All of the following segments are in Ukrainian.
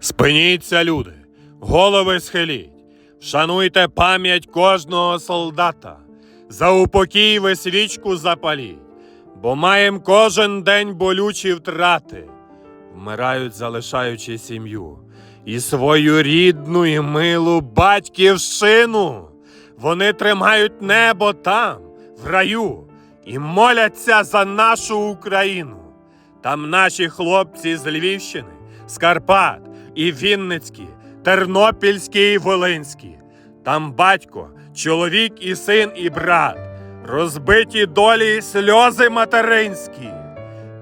Спиніться, люди, голови схиліть, вшануйте пам'ять кожного солдата, за упокій ви свічку запаліть, бо маєм кожен день болючі втрати, вмирають, залишаючи сім'ю. І свою рідну і милу батьківщину. Вони тримають небо там, в раю, і моляться за нашу Україну. Там наші хлопці з Львівщини, з Карпат і Вінницькі, Тернопільські і Волинські. Там батько, чоловік і син і брат, розбиті долі і сльози материнські.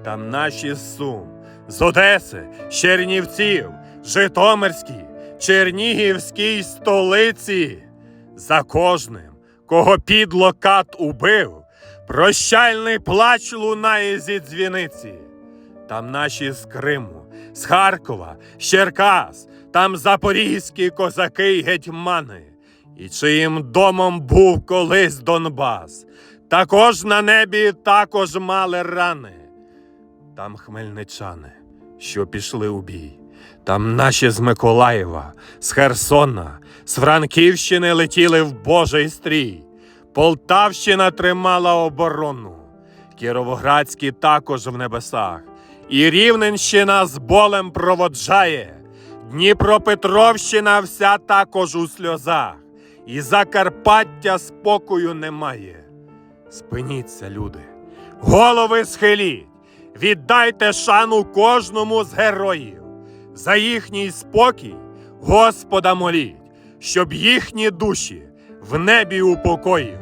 Там наші Сум, з Одеси, Чернівців, Житомирській, Чернігівській столиці. За кожним, кого підло кат убив, прощальний плач лунає зі дзвіниці. Там наші з Криму, з Харкова, з Черкас, там запорізькі козаки й гетьмани, і чиїм домом був колись Донбас, також на небі також мали рани. Там хмельничани, що пішли у бій. Там наші з Миколаєва, з Херсона, з Франківщини летіли в Божий стрій. Полтавщина тримала оборону, Кіровоградські також в небесах, і Рівненщина з болем проводжає, Дніпропетровщина вся також у сльозах, і Закарпаття спокою немає. Спиніться, люди, голови схиліть, віддайте шану кожному з героїв, за їхній спокій Господа моліть, щоб їхні душі в небі упокоїв.